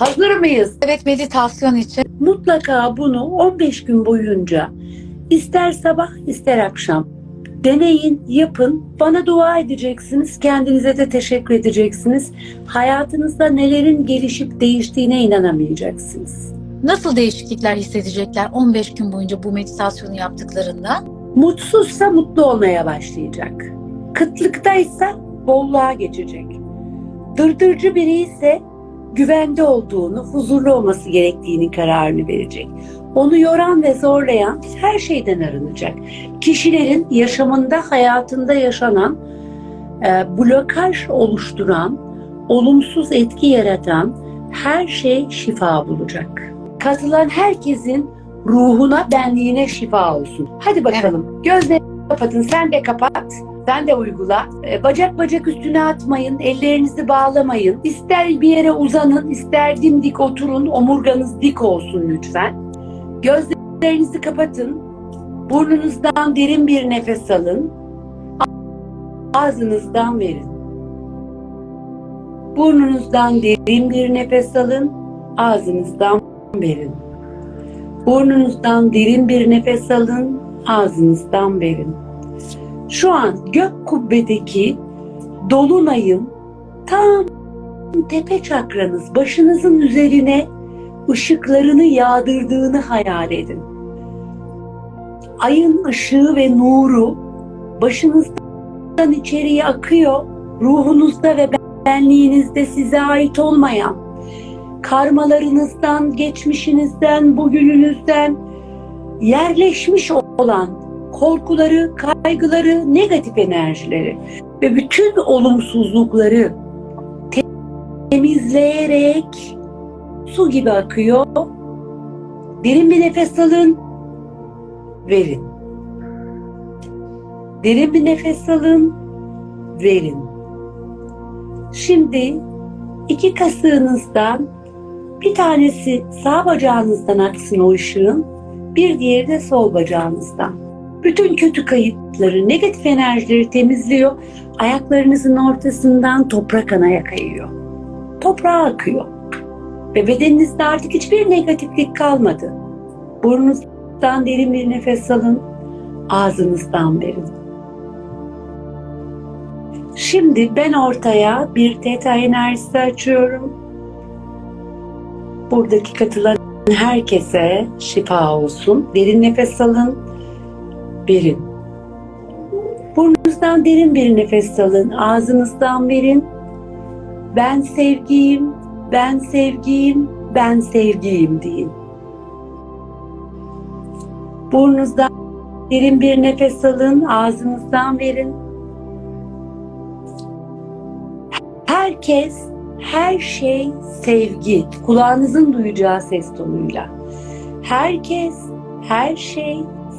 Hazır mıyız? Evet meditasyon için. Mutlaka bunu 15 gün boyunca ister sabah ister akşam deneyin, yapın. Bana dua edeceksiniz, kendinize de teşekkür edeceksiniz. Hayatınızda nelerin gelişip değiştiğine inanamayacaksınız. Nasıl değişiklikler hissedecekler 15 gün boyunca bu meditasyonu yaptıklarında? Mutsuzsa mutlu olmaya başlayacak. Kıtlıktaysa bolluğa geçecek. Dırdırcı biri ise güvende olduğunu, huzurlu olması gerektiğini kararını verecek. Onu yoran ve zorlayan her şeyden arınacak. Kişilerin yaşamında, hayatında yaşanan e, blokaj oluşturan, olumsuz etki yaratan her şey şifa bulacak. Katılan herkesin ruhuna, benliğine şifa olsun. Hadi bakalım. Gözlerini kapatın. Sen de kapat. Sen de uygula. Ee, Bacak bacak üstüne atmayın. Ellerinizi bağlamayın. İster bir yere uzanın, ister dimdik oturun. Omurganız dik olsun lütfen. Gözlerinizi kapatın. Burnunuzdan derin bir nefes alın. Ağzınızdan verin. Burnunuzdan derin bir nefes alın. Ağzınızdan verin. Burnunuzdan derin bir nefes alın, ağzınızdan verin. Şu an gök kubbedeki dolunayın tam tepe çakranız, başınızın üzerine ışıklarını yağdırdığını hayal edin. Ayın ışığı ve nuru başınızdan içeriye akıyor, ruhunuzda ve benliğinizde size ait olmayan karmalarınızdan, geçmişinizden, bugününüzden yerleşmiş olan korkuları, kaygıları, negatif enerjileri ve bütün olumsuzlukları temizleyerek su gibi akıyor. Derin bir nefes alın, verin. Derin bir nefes alın, verin. Şimdi iki kasığınızdan bir tanesi sağ bacağınızdan aksın o ışığın, bir diğeri de sol bacağınızdan. Bütün kötü kayıtları, negatif enerjileri temizliyor. Ayaklarınızın ortasından toprak anaya kayıyor. Toprağa akıyor. Ve bedeninizde artık hiçbir negatiflik kalmadı. Burnunuzdan derin bir nefes alın, ağzınızdan verin. Şimdi ben ortaya bir teta enerjisi açıyorum. Buradaki katılan herkese şifa olsun. Derin nefes alın. Verin. Burnunuzdan derin bir nefes alın. Ağzınızdan verin. Ben sevgiyim, ben sevgiyim, ben sevgiyim deyin. Burnunuzdan derin bir nefes alın. Ağzınızdan verin. Herkes, her şey sevgi. Kulağınızın duyacağı ses tonuyla. Herkes, her şey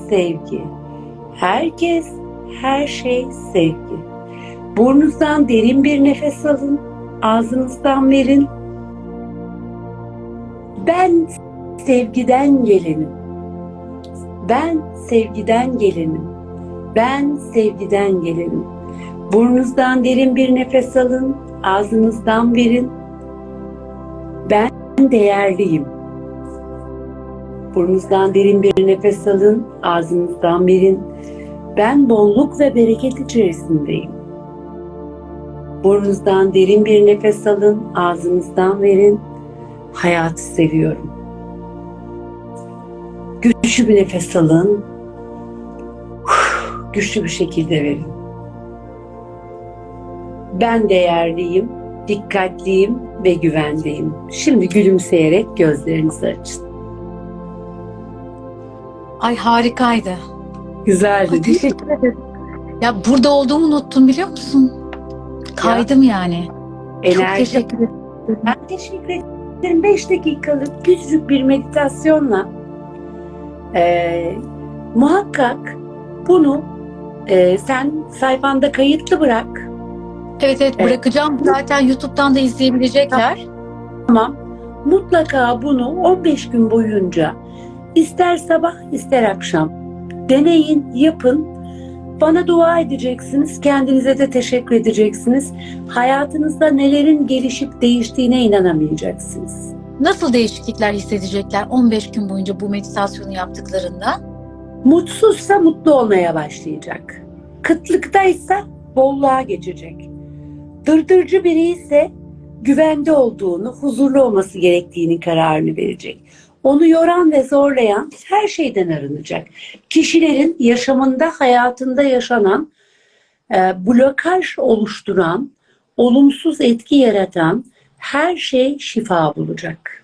sevgi. Herkes, her şey sevgi. Burnunuzdan derin bir nefes alın. Ağzınızdan verin. Ben sevgiden gelenim. Ben sevgiden gelenim. Ben sevgiden gelenim. Burnunuzdan derin bir nefes alın. Ağzınızdan verin. Ben değerliyim. Burnunuzdan derin bir nefes alın. Ağzınızdan verin. Ben bolluk ve bereket içerisindeyim. Burnunuzdan derin bir nefes alın. Ağzınızdan verin. Hayatı seviyorum. Güçlü bir nefes alın. Güçlü bir şekilde verin. Ben değerliyim, dikkatliyim ve güvendeyim. Şimdi gülümseyerek gözlerinizi açın. Ay harikaydı. Güzeldi Ay, teşekkür ederim. Ya burada olduğumu unuttum biliyor musun? Kaydım yani. Çok Enerji. teşekkür ederim. Ben teşekkür ederim. 5 dakikalık küçücük bir meditasyonla eee, muhakkak bunu eee, sen sayfanda kayıtlı bırak. Evet evet Evet. bırakacağım. Zaten YouTube'dan da izleyebilecekler. Tamam. Mutlaka bunu 15 gün boyunca ister sabah ister akşam deneyin, yapın. Bana dua edeceksiniz, kendinize de teşekkür edeceksiniz. Hayatınızda nelerin gelişip değiştiğine inanamayacaksınız. Nasıl değişiklikler hissedecekler 15 gün boyunca bu meditasyonu yaptıklarında? Mutsuzsa mutlu olmaya başlayacak. Kıtlıktaysa bolluğa geçecek. Dırdırcı biri ise güvende olduğunu, huzurlu olması gerektiğinin kararını verecek. Onu yoran ve zorlayan her şeyden arınacak. Kişilerin yaşamında, hayatında yaşanan e, blokaj oluşturan, olumsuz etki yaratan her şey şifa bulacak.